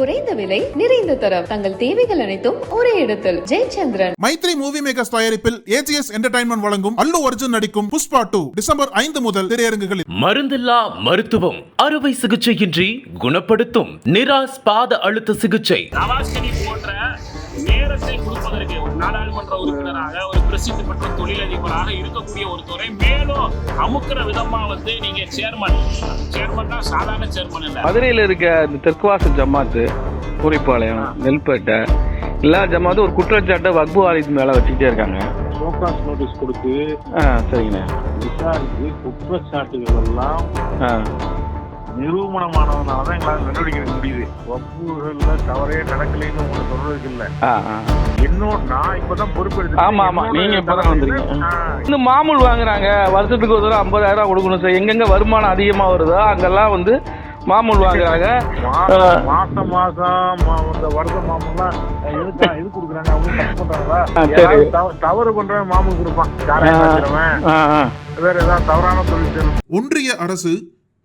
குறைந்த விலை நிறைந்த தரம். தங்கள் தேவைகள் அனைத்தும் ஒரே இடத்தில். ஜெயச்சந்திரன். மைத்ரி மூவி மேக்கர்ஸ் தயாரிப்பில் ஏஜிஎஸ் என்டர்டைன்மெண்ட் வழங்கும் அல்லு அர்ஜுன் நடிக்கும் புஷ்பா டூ டிசம்பர் ஐந்து முதல் திரையரங்குகளில். மருந்தில்லா மருத்துவம் அறுவை சிகிச்சையின்றி குணப்படுத்தும் நிராஸ் பாத அழுத்த சிகிச்சை. போன்ற நேரத்தை கொடுப்பதற்கு ஒரு நாடாளுமன்ற உறுப்பினராக ஒரு பிரசித்தி பெற்ற தொழிலதிபராக இருக்கக்கூடிய ஒரு துறை மேலும் அமுக்கிற விதமா வந்து நீங்க சேர்மன் சேர்மன் தான் சாதாரண சேர்மன் இல்ல. மதுரையில் இருக்க இந்த தெற்குவாசல் ஜமாத்து குறிப்பாளையம் நெல்பேட்டை எல்லா ஜமாத்தும் ஒரு குற்றச்சாட்டை வக்பு வாரியத்து மேலே வச்சுக்கிட்டே இருக்காங்க. ஷோகாஸ் நோட்டீஸ் கொடுத்து ஆ சரிங்கண்ணே. விசாரித்து குற்றச்சாட்டுகள் எல்லாம் ஆ. நிரூபணமானதுனால தான் எங்களால் எடுக்க முடியுது. வப்புகள்ல தவறே நடக்கலைன்னு உங்களுக்கு சொல்றதுக்கு இல்ல இன்னும் நான் இப்பதான் பொறுப்பெடுத்து ஆமா, ஆமா. நீங்க இப்பதான் வந்திருக்கீங்க. இந்த மாமூல் வாங்குறாங்க. வருஷத்துக்கு ஒரு தடவை ஐம்பதாயிரம் ரூபா கொடுக்கணும் சார். எங்கெங்க வருமானம் அதிகமாக வருதோ அங்கெல்லாம் வந்து மாமூல் வாங்குறாங்க. மாசம் மாசம் மா- இந்த வருட மாமூலாம் எதுக்கா எது கொடுக்குறாங்க? அவங்க தப்பு பண்றாங்களா? தவறு பண்றவன் மாமூல் கொடுப்பான். வேற ஏதாவது தவறான தொழில் ஒன்றிய அரசு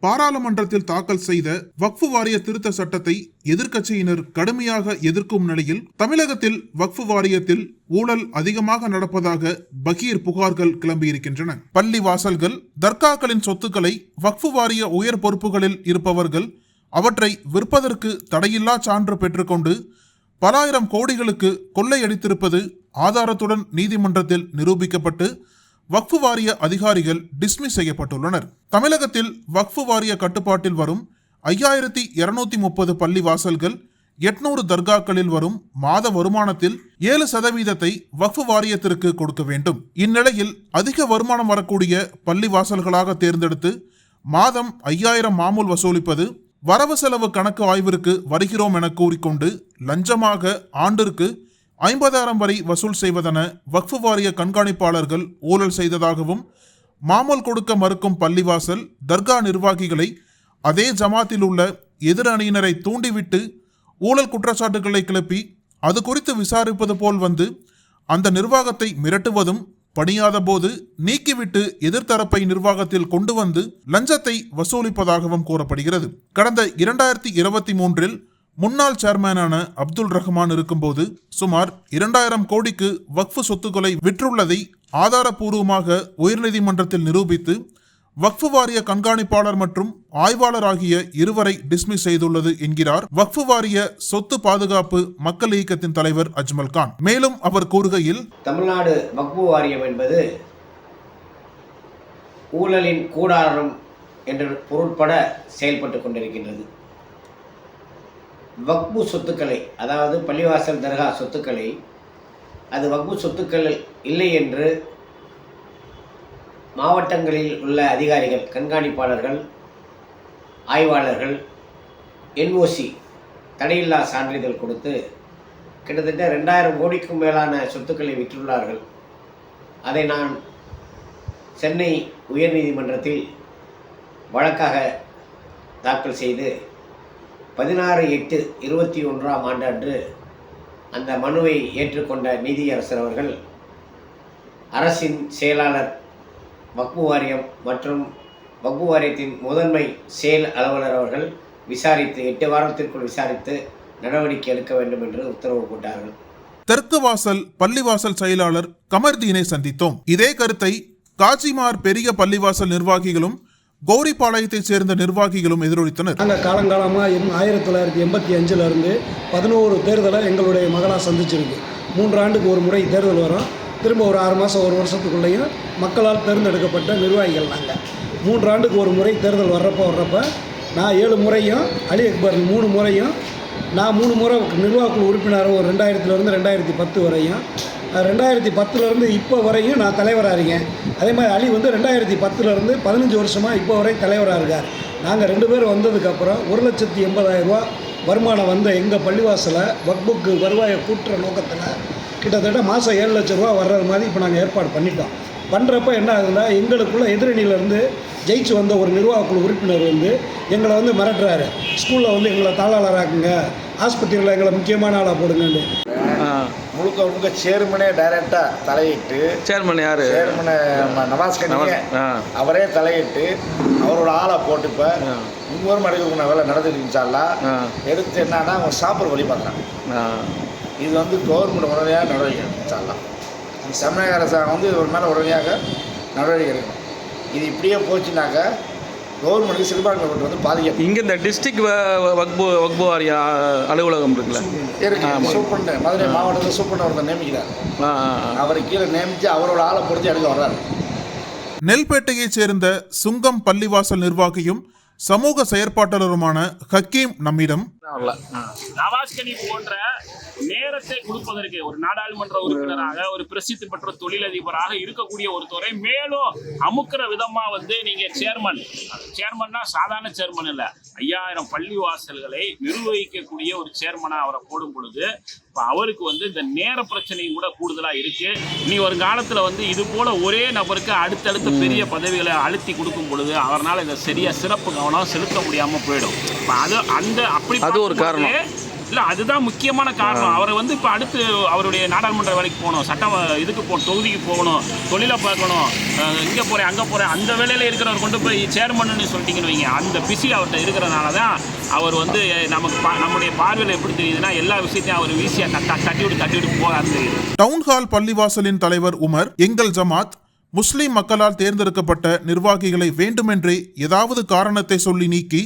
பாராளுமன்றத்தில் தாக்கல் செய்த வக்ஃபு வாரிய திருத்த சட்டத்தை எதிர்க்கட்சியினர் கடுமையாக எதிர்க்கும் நிலையில் தமிழகத்தில் வக்ஃபு வாரியத்தில் ஊழல் அதிகமாக நடப்பதாக பகீர் புகார்கள் கிளம்பியிருக்கின்றன. பள்ளி வாசல்கள் தர்காக்களின் சொத்துக்களை வக்ஃபு வாரிய உயர் பொறுப்புகளில் இருப்பவர்கள் அவற்றை விற்பதற்கு தடையில்லா சான்று பெற்றுக்கொண்டு பலாயிரம் கோடிகளுக்கு கொள்ளையடித்திருப்பது ஆதாரத்துடன் நீதிமன்றத்தில் நிரூபிக்கப்பட்டு வக்ஃபு வாரிய அதிகாரிகள் டிஸ்மிஸ் செய்யப்பட்டுள்ளனர். தமிழகத்தில் வக்ஃபு வாரிய கட்டுப்பாட்டில் வரும் ஐயாயிரத்தி இருநூத்தி முப்பது பள்ளி வாசல்கள் எட்நூறு தர்காக்களில் வரும் மாத வருமானத்தில் ஏழு சதவீதத்தை வக்ஃபு வாரியத்திற்கு கொடுக்க வேண்டும். இந்நிலையில் அதிக வருமானம் வரக்கூடிய பள்ளி வாசல்களாக தேர்ந்தெடுத்து மாதம் ஐயாயிரம் மாமூல் வசூலிப்பது வரவு செலவு கணக்கு ஆய்விற்கு வருகிறோம் என கூறிக்கொண்டு லஞ்சமாக ஆண்டிற்கு ஐம்பதாயிரம் வரை வசூல் செய்வதென வக்ஃபு வாரிய கண்காணிப்பாளர்கள் ஊழல் செய்ததாகவும் மாமூல் கொடுக்க மறுக்கும் பள்ளிவாசல் தர்கா நிர்வாகிகளை அதே ஜமாத்தில் உள்ள எதிர் அணியினரை தூண்டிவிட்டு ஊழல் குற்றச்சாட்டுகளை கிளப்பி அது குறித்து விசாரிப்பது போல் வந்து அந்த நிர்வாகத்தை மிரட்டுவதும் பணியாத போது நீக்கிவிட்டு எதிர்த்தரப்பை நிர்வாகத்தில் கொண்டு வந்து லஞ்சத்தை வசூலிப்பதாகவும் கூறப்படுகிறது. கடந்த இரண்டாயிரத்தி இருபத்தி மூன்றில் முன்னாள் சேர்மேனான அப்துல் ரஹ்மான் இருக்கும்போது சுமார் இரண்டாயிரம் கோடிக்கு வக்ஃபு சொத்துக்களை விற்றுள்ளதை ஆதாரபூர்வமாக உயர்நீதிமன்றத்தில் நிரூபித்து வக்ஃபு வாரிய கண்காணிப்பாளர் மற்றும் ஆய்வாளர் ஆகிய இருவரை டிஸ்மிஸ் செய்துள்ளது என்கிறார் வக்ஃபு வாரிய சொத்து பாதுகாப்பு மக்கள் இயக்கத்தின் தலைவர் அஜ்மல் கான். மேலும் அவர் கூறுகையில் தமிழ்நாடு வக்ஃபு வாரியம் என்பது ஊழலின் கூடாரம் என்று பொருட்பட செயல்பட்டு கொண்டிருக்கின்றது. வக்பு சொத்துக்களை அதாவது பள்ளிவாசல் தர்கா சொத்துக்களை அது வக்பு சொத்துக்கள் இல்லை என்று மாவட்டங்களில் உள்ள அதிகாரிகள் கண்காணிப்பாளர்கள் ஆய்வாளர்கள் என்ஓசி தடையில்லா சான்றிதழ் கொடுத்து கிட்டத்தட்ட ரெண்டாயிரம் கோடிக்கும் மேலான சொத்துக்களை விற்றுள்ளார்கள். அதை நான் சென்னை உயர்நீதிமன்றத்தில் வழக்காக தாக்கல் செய்து பதினாறு எட்டு இருபத்தி ஒன்றாம் ஆண்டன்று அந்த மனுவை ஏற்றுக்கொண்ட நீதியரசர் அவர்கள் அரசின் செயலாளர் வக்பு வாரியம் மற்றும் வக்பு வாரியத்தின் முதன்மை செயல் அலுவலர் அவர்கள் விசாரித்து எட்டு வாரத்திற்குள் விசாரித்து நடவடிக்கை எடுக்க வேண்டும் என்று உத்தரவு போட்டார்கள். தெற்கு வாசல் பள்ளிவாசல் செயலாளர் கமர்தீனை சந்தித்தோம். இதே கருத்தை காஜிமார் பெரிய பள்ளிவாசல் நிர்வாகிகளும் கௌரிபாளையத்தைச் சேர்ந்த நிர்வாகிகளும் எதிரொலித்தனர். நாங்கள் காலங்காலமாக எம் ஆயிரத்தி தொள்ளாயிரத்தி எண்பத்தி அஞ்சுலேருந்து பதினோரு தேர்தலை எங்களுடைய மகளாக சந்திச்சிருக்கு. மூன்று ஆண்டுக்கு ஒரு முறை தேர்தல் வரும். திரும்ப ஒரு ஆறு மாதம் ஒரு வருஷத்துக்குள்ளேயும் மக்களால் தேர்ந்தெடுக்கப்பட்ட நிர்வாகிகள் நாங்கள் மூன்று ஆண்டுக்கு ஒரு முறை தேர்தல் வர்றப்போ வர்றப்ப நான் ஏழு முறையும் அலி அக்பர் மூணு முறையும் நான் மூணு முறை நிர்வாகக்குழு உறுப்பினரும் ஒரு ரெண்டாயிரத்துலேருந்து ரெண்டாயிரத்தி பத்து வரையும் ரெண்டாயிரத்தி பத்துலேருந்து இப்போ வரையும் நான் தலைவராக இருக்கேன். அதே மாதிரி அலி வந்து ரெண்டாயிரத்தி பத்துலேருந்து பதினஞ்சு வருஷமாக இப்போ வரை தலைவராக இருக்கார். நாங்கள் ரெண்டு பேரும் வந்ததுக்கப்புறம் ஒரு லட்சத்தி எண்பதாயிரம் ரூபா வருமானம் வந்த எங்கள் பள்ளிவாசலை வக்புக்கு வருவாயை கூட்டுற நோக்கத்தில் கிட்டத்தட்ட மாதம் ஏழு லட்ச ரூபா வர்றது மாதிரி இப்போ நாங்கள் ஏற்பாடு பண்ணிட்டோம். பண்ணுறப்ப என்ன ஆகுதுன்னா எங்களுக்குள்ளே எதிரணியிலேருந்து ஜெயிச்சு வந்த ஒரு நிர்வாகக்குழு உறுப்பினர் வந்து எங்களை வந்து மிரட்டுறாரு. ஸ்கூலில் வந்து எங்களை தாளாளராக்குங்க. ஆஸ்பத்திரியில் எங்களை முக்கியமான ஆளாக போடுங்கன்னு. முழுக்க முழுக்க சேர்மனே டைரக்டா தலையிட்டு சேர்மன் யாரு? சேர்மனை நவாஸ் கனிய நவாஸ், ஆ. அவரே தலையிட்டு அவரோட ஆளை போட்டு இப்ப. முன்வரும் அடைக்கக்கூடிய வேலை நடந்துட்டு இருந்துச்சாலா எடுத்து என்னன்னா அவங்க சாப்பிட்ற வழி பார்க்குறாங்க. இது வந்து கவர்மெண்ட் உடனடியாக நடவடிக்கை எடுத்துச்சாலாம் தமிழக அரசாங்கம் வந்து இவர் மேலே உடனடியாக நடவடிக்கை எடுக்கணும். இது இப்படியே போச்சுனாக்கா கவர்மெண்ட்டுக்கு சிறுபான்மைப்பட்டு வந்து பாதிக்க இங்கே இந்த டிஸ்ட்ரிக்ட் வக்பு வக்பு வாரிய அலுவலகம் இருக்குல்ல? இருக்கு. சூப்பரண்ட் மதுரை மாவட்டத்தில் சூப்பரண்ட் ஒருத்தர் நியமிக்கிறார். அவரை கீழே நியமித்து அவரோட ஆளை பொறுத்து எடுக்க வர்றாரு. நெல்பேட்டையைச் சேர்ந்த சுங்கம் பள்ளிவாசல் நிர்வாகியும் சமூக செயற்பாட்டாளருமான ஹக்கீம் நம்மிடம் வரல. நவாஸ்கனி போன்ற நேரத்தை கொடுப்பதற்கு ஒரு நாடாளுமன்ற உறுப்பினராக ஒரு பிரசித்தி பெற்ற தொழிலதிபராக இருக்கக்கூடிய ஒருத்தரை மேலும் அமுக்கிற விதமா வந்து நீங்க சேர்மன் சேர்மன்னா சாதாரண சேர்மன் இல்ல ஐயாயிரம் பள்ளி வாசல்களை நிர்வகிக்கக்கூடிய ஒரு சேர்மனா அவரை போடும் பொழுது இப்ப அவருக்கு வந்து இந்த நேர பிரச்சனையும் கூட கூடுதலா இருக்கு. இனி ஒரு காலத்துல வந்து இது போல ஒரே நபருக்கு அடுத்தடுத்த பெரிய பதவிகளை அழுத்தி கொடுக்கும் பொழுது அவரால் இதை சரியா சிறப்பு கவனம் செலுத்த முடியாம போயிடும். இப்ப அது அந்த அப்படி அது ஒரு காரணம். இல்ல அதுதான் முக்கியமான காரணம். அவர் வந்து இப்ப அடுத்து அவருடைய நாடாளுமன்ற வேலைக்கு போகணும் சட்டம் இதுக்கு போ தொகுதிக்கு போகணும் தொழிலை பார்க்கணும் இங்க போறேன் அங்க போறேன் அந்த வேலையில இருக்கிறவர் கொண்டு போய் சேர்மன்னு சொல்லிட்டீங்கன்னு வைங்க. அந்த பிஸி அவர்கிட்ட இருக்கிறனால தான் அவர் வந்து நமக்கு நம்முடைய பார்வையில் எப்படி தெரியுதுன்னா எல்லா விஷயத்தையும் அவர் வீசியா தட்டா விட்டு தட்டி விட்டு போகாது தெரியுது. டவுன்ஹால் பள்ளிவாசலின் தலைவர் உமர் எங்கள் ஜமாத் முஸ்லிம் மக்களால் தேர்ந்தெடுக்கப்பட்ட நிர்வாகிகளை வேண்டுமென்றே ஏதாவது காரணத்தை சொல்லி நீக்கி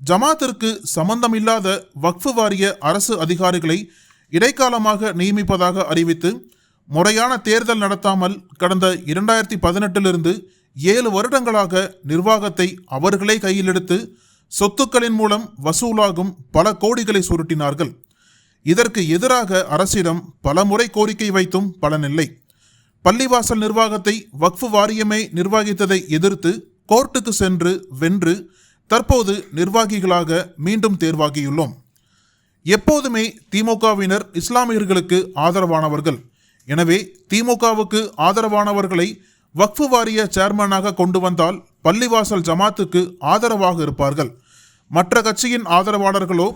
ஜமாத்திற்கு சம்பந்தமில்லாத வக்ஃபு வாரிய அரசு அதிகாரிகளை இடைக்காலமாக நியமிப்பதாக அறிவித்து முறையான தேர்தல் நடத்தாமல் கடந்த இரண்டாயிரத்தி பதினெட்டிலிருந்து ஏழு வருடங்களாக நிர்வாகத்தை அவர்களே கையிலெடுத்து சொத்துக்களின் மூலம் வசூலாகும் பல கோடிகளை சுருட்டினார்கள். இதற்கு எதிராக அரசிடம் பலமுறை கோரிக்கை வைத்தும் பலனில்லை. பள்ளிவாசல் நிர்வாகத்தை வக்ஃபு வாரியமே நிர்வகித்ததை எதிர்த்து கோர்ட்டுக்கு சென்று வென்று தற்போது நிர்வாகிகளாக மீண்டும் தேர்வாகியுள்ளோம். எப்போதுமே திமுகவினர் இஸ்லாமியர்களுக்கு ஆதரவானவர்கள். எனவே திமுகவுக்கு ஆதரவானவர்களை வக்ஃபு வாரிய சேர்மனாக கொண்டு வந்தால் பள்ளிவாசல் ஜமாத்துக்கு ஆதரவாக இருப்பார்கள். மற்ற கட்சியின் ஆதரவாளர்களோ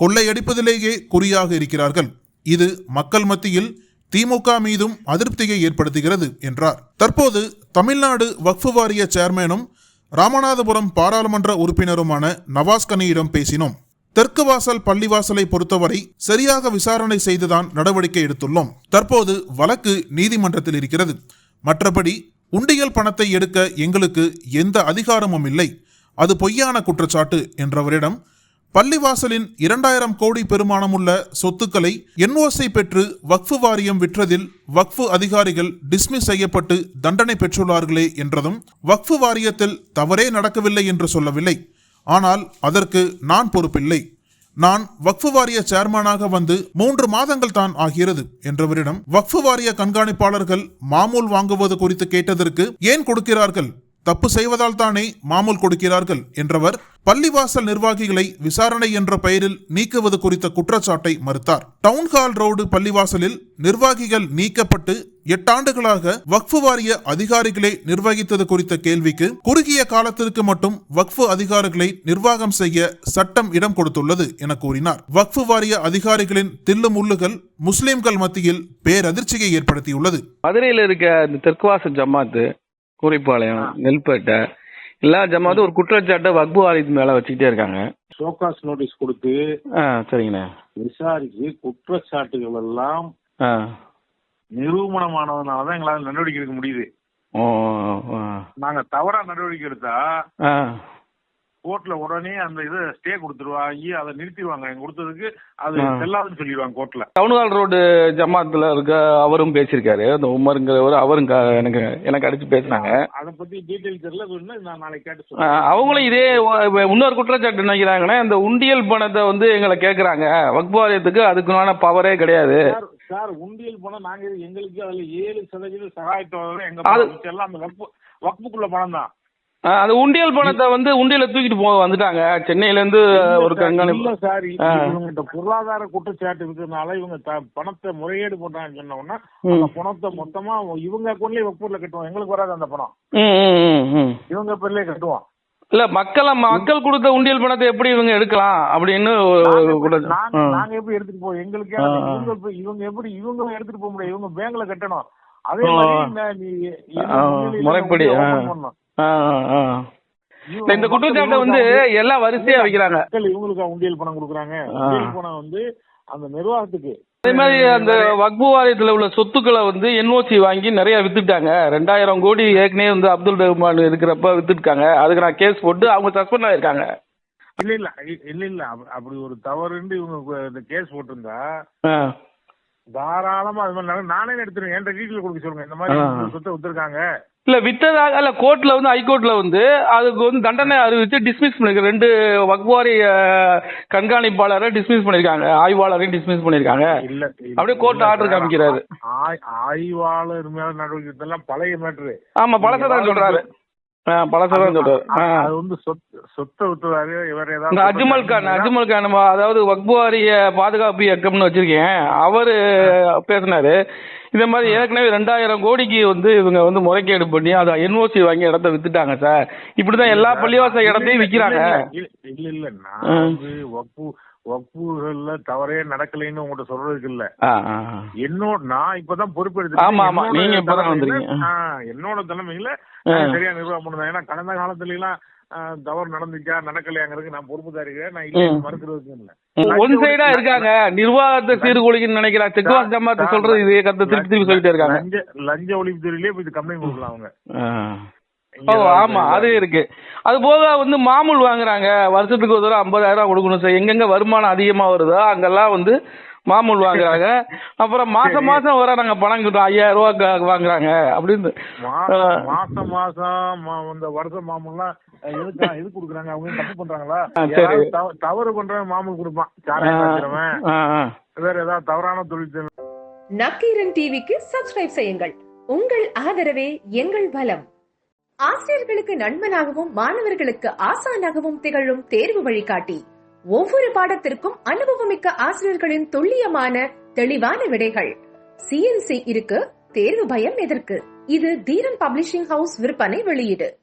கொள்ளையடிப்பதிலேயே குறியாக இருக்கிறார்கள். இது மக்கள் மத்தியில் திமுக மீதும் அதிருப்தியை ஏற்படுத்துகிறது என்றார். தற்போது தமிழ்நாடு வக்ஃபு வாரிய சேர்மேனும் ராமநாதபுரம் பாராளுமன்ற உறுப்பினருமான நவாஸ்கனியிடம் பேசினோம். தெற்கு வாசல் பள்ளிவாசலை பொறுத்தவரை சரியாக விசாரணை செய்துதான் நடவடிக்கை எடுத்துள்ளோம். தற்போது வழக்கு நீதிமன்றத்தில் இருக்கிறது. மற்றபடி உண்டியல் பணத்தை எடுக்க எங்களுக்கு எந்த அதிகாரமும் இல்லை. அது பொய்யான குற்றச்சாட்டு என்றவரிடம் பள்ளிவாசலின் இரண்டாயிரம் கோடி பெருமானமுள்ள சொத்துக்களை என்ஓசி பெற்று வக்ஃபு வாரியம் விற்றதில் வக்ஃபு அதிகாரிகள் டிஸ்மிஸ் செய்யப்பட்டு தண்டனை பெற்றுள்ளார்களே என்றதும் வக்ஃபு வாரியத்தில் தவறே நடக்கவில்லை என்று சொல்லவில்லை. ஆனால் அதற்கு நான் பொறுப்பில்லை. நான் வக்ஃபு வாரிய சேர்மனாக வந்து மூன்று மாதங்கள் தான் ஆகிறது என்றவரிடம் வக்ஃபு வாரிய கண்காணிப்பாளர்கள் மாமூல் வாங்குவது குறித்து கேட்டதற்கு ஏன் கொடுக்கிறார்கள்? தப்பு செய்வதால் தானே மாமூல் கொடுக்கிறார்கள் என்றவர் பள்ளிவாசல் நிர்வாகிகளை விசாரணை என்ற பெயரில் நீக்குவது குறித்த குற்றச்சாட்டை மறுத்தார். டவுன்ஹால் ரோடு பள்ளிவாசலில் நிர்வாகிகள் நீக்கப்பட்டு எட்டாண்டுகளாக வக்ஃபு வாரிய அதிகாரிகளே நிர்வகித்தது குறித்த கேள்விக்கு குறுகிய காலத்திற்கு மட்டும் வக்ஃபு அதிகாரிகளை நிர்வாகம் செய்ய சட்டம் இடம் கொடுத்துள்ளது என கூறினார். வக்ஃபு வாரிய அதிகாரிகளின் தில்லு முள்ளுகள் முஸ்லிம்கள் மத்தியில் பேரதிர்ச்சியை ஏற்படுத்தியுள்ளது. மதுரையில் இருக்க தெற்குவாச ஜமாத்து குறிப்பாளையம் நெல்பேட்டை எல்லா ஜமாத்தும் ஒரு குற்றச்சாட்டை வக்பு வாரியத்து மேல வச்சுக்கிட்டே இருக்காங்க. ஷோகாஸ் நோட்டீஸ் கொடுத்து சரிங்கண்ணே. விசாரிச்சு குற்றச்சாட்டுகள் எல்லாம் ஆ. நிரூபணமானதுனால தான் எங்களால் நடவடிக்கை எடுக்க முடியுது. நாங்க தவறா நடவடிக்கை எடுத்தா கோர்ட்ல உடனே அந்த இதை ஸ்டே கொடுத்துருவாங்க அதை நிறுத்திடுவாங்க. எங்க கொடுத்ததுக்கு அது. செல்லாதுன்னு சொல்லிடுவாங்க கோர்ட்ல. டவுன்ஹால் ரோடு ஜமாத்துல இருக்க அவரும் பேசியிருக்காரு. அந்த உமருங்கிறவர் அவரும் எனக்கு எனக்கு அடிச்சு பேசினாங்க. அதை பத்தி டீடைல் தெரியல நான் நாளைக்கு கேட்டு சொல்றேன். அவங்களும் இதே இன்னொரு குற்றச்சாட்டு நினைக்கிறாங்கன்னா இந்த உண்டியல் பணத்தை வந்து எங்களை கேட்குறாங்க வக்பு வாரியத்துக்கு அதுக்குனான பவரே கிடையாது. சார் உண்டியல் பணம் நாங்க எங்களுக்கு அதுல ஏழு சதவீதம் சகாயத்தொகை எங்க எல்லாம் அந்த வக்பு வக்புக்குள்ள பணம் தான் அந்த உண்டியல் பணத்தை வந்து உண்டியல தூக்கிட்டு போக வந்துட்டாங்க. சென்னையில இருந்து ஒரு இல்ல கண்காணிப்பு சார். இவங்க பொருளாதார குற்றச்சாட்டு இருக்கிறதுனால இவங்க பணத்தை முறையீடு பண்றாங்கன்னு சொன்ன உடனே ம். அந்த பணத்தை மொத்தமா இவங்க அக்கௌண்ட்லயே வக்பூர்ல கட்டுவோம் எங்களுக்கு வராது அந்த பணம். இவங்க பேர்லயே கட்டுவோம் இல்ல மக்கள் மக்கள் கொடுத்த உண்டியல் பணத்தை எப்படி இவங்க எடுக்கலாம் அப்படின்னு நாங்க எப்படி- எடுத்துட்டு போவோம்? எங்களுக்கே. இவங்க இவங்க எப்படி இவங்க எடுத்துட்டு போக முடியாது இவங்க பேங்க்ல கட்டணும். அதே. மாதிரி முறைப்படி, இந்த குற்றச்சாட்டை வந்து எல்லாம் வரிசையா வைக்கிறாங்க. இவங்களுக்கு உண்டியல் பணம் கொடுக்குறாங்க. உண்டியல் பணம் வந்து அந்த நிர்வாகத்துக்கு. அதே மாதிரி அந்த வக்பு வாரியத்துல உள்ள சொத்துக்களை வந்து என்ஓசி வாங்கி நிறைய வித்துட்டாங்க. ரெண்டாயிரம் கோடி ஏற்கனவே வந்து அப்துல் ரஹ்மான் இருக்கிறப்ப வித்துட்டாங்க அதுக்கு நான் கேஸ் போட்டு அவங்க சஸ்பெண்ட் ஆயிருக்காங்க. இல்ல இல்ல இல்ல இல்ல. அப்ப- அப்படி ஒரு தவறுன்னு இவங்க கேஸ் போட்டிருந்தா. தாராளமா அது மாதிரி. நானே எடுத்துருவேன். என்கிட்ட டீட்டெயில் கொடுக்க சொல்லுங்க. இந்த மாதிரி சொத்தை வித்துருக்காங்க. இல்ல வித்ததாக இல்ல கோர்ட்ல வந்து ஹைகோர்ட்ல வந்து அதுக்கு வந்து தண்டனை அறிவிச்சு டிஸ்மிஸ் பண்ணிருக்காங்க ரெண்டு வக்வாரி கண்காணிப்பாளரை டிஸ்மிஸ் பண்ணிருக்காங்க. ஆய்வாளரையும் டிஸ்மிஸ் பண்ணிருக்காங்க. இல்ல அப்படியே கோர்ட் ஆர்டர் காமிக்கிறாரு. ஆய்- ஆய்வாளர் மேல நடவடிக்கை எல்லாம் பழைய மேட்ரு ஆமா பழசதான் சொல்றாரு. பழசதான் சொல்றாரு. அது வந்து சொத்து சொத்தை வித்துறாரு. இவர் ஏதாவது அஜ்மல் கான் அஜ்மல் கான் அதாவது வக்புவாரிய பாதுகாப்பு இயக்கம்னு வச்சிருக்கேன். அவரு பேசினாரு. இந்த மாதிரி ஏற்கனவே ரெண்டாயிரம் கோடிக்கு வந்து இவங்க வந்து முறைகேடு பண்ணி அதை என்ஓசி வாங்கி இடத்த வித்துட்டாங்க சார். இப்படிதான் எல்லா பள்ளிவாச இடத்தையும் விக்கிறாங்க. இல்ல இல்ல நான் வப்பு வப்புகள்ல தவறே நடக்கலைன்னு உங்கள்கிட்ட சொல்றதுக்கு இல்ல. என்னோட நான் இப்பதான் பொறுப்பெடுத்து ஆமா, ஆமா. நீங்க இப்பதான் வந்தீங்க. என்னோட தலைமையில சரியா நிர்வாகம் பண்ணுவேன் ஏன்னா கடந்த காலத்துல எல்லாம் தவறு நடந்துச்சா நடக்கலையாங்கிறதுக்கு நான் பொறுப்பு தான் இருக்கிறேன் நான் இல்ல. மறுக்கிறதுக்கு இல்ல. ஒன் சைடா இருக்காங்க. நிர்வாகத்தை சீர்குலைக்குன்னு நினைக்கிறேன். செக்வாஸ் ஜமாத்து சொல்றது இதே கருத்தை திருப்பி திருப்பி சொல்லிட்டே இருக்காங்க. லஞ்ச லஞ்ச ஒழிப்பு துறையிலே போய் இது கம்ப்ளைண்ட் கொடுக்கலாம் அவங்க. ஓ ஆமா அது இருக்கு. அது போக வந்து மாமூல் வாங்குறாங்க. வருஷத்துக்கு ஒரு தடவை ஐம்பதாயிரம் கொடுக்கணும் சார். எங்கெங்க வருமானம் அதிகமா வருதோ அங்கெல்லாம் வந்து மாமூல் வாங்குறாங்க. அப்புறம் மாசம் மாசம் வர நாங்க பணம் கிட்டோம். ஐயாயிரம் ரூபாய் க- வாங்குறாங்க. அப்படின்னு. மாசம் மாசம் இந்த வருஷம் மாமூல்லாம் எதுக்கு எது குடுக்குறாங்க? அவங்க தப்பு பண்றாங்களா? தவறு பண்றவன் மாமூல் கொடுப்பான். சாராயம். வேற ஏதாவது தவறான தொழில். நக்கீரன் டிவிக்கு சப்ஸ்கிரைப் செய்யுங்கள். உங்கள் ஆதரவே எங்கள் பலம். ஆசிரியர்களுக்கு நண்பனாகவும் மாணவர்களுக்கு ஆசானாகவும் திகழும் தேர்வு வழிகாட்டி. ஒவ்வொரு பாடத்திற்கும் அனுபவமிக்க ஆசிரியர்களின் துல்லியமான தெளிவான விடைகள். சிஎன்சி இருக்கு தேர்வு பயம் எதற்கு? இது தீரன் பப்ளிஷிங் ஹவுஸ் விற்பனை வெளியீடு.